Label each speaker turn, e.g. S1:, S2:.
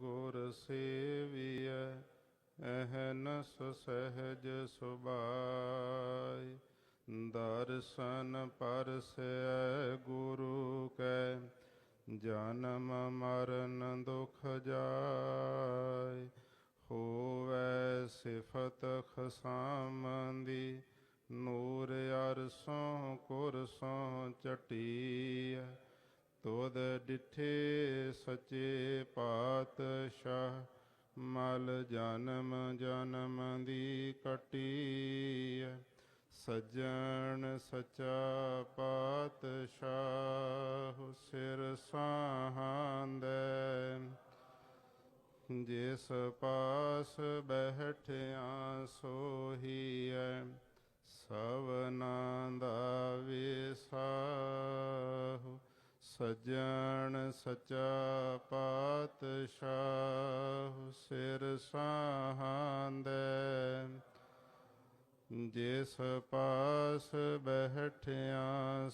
S1: ਗੁਰ ਸੇਵੀਐ ਅਹਨਸ ਸਹਿਜ ਸੁਭਾਈ ਦਰਸ਼ਨ ਪਰਸੈ ਗੁਰੂ ਕੈ, ਜਨਮ ਮਰਨ ਦੁਖ ਜਾਇ। ਹੋਵੇ ਸਿਫਤ ਖਸਾਮੰਦੀ, ਨੂਰ ਅਰਸੋਂ ਕੁਰਸੋਂ ਚਟੀਐ। ਤੋਦ ਡਿਠੇ ਸੱਚੇ ਪਾ ਮਲ ਜਨਮ ਜਨਮ ਦੀ ਕਟੀਐ ਸੱਜਣ ਸਚਾ ਪਾਤਸ਼ਾਹ ਸਿਰ ਸਾਹਾਂਦੈ। ਜਿਸ ਪਾਸ ਬਹਿਠਿਆ ਸੋ ਸਜਣ ਸਚਾ ਪਾਤਸ਼ਾਹ ਸਿਰ ਸਾਹਾਂਦੈ। ਜਿਸ ਪਾਸ ਬਹਿਠਿਆ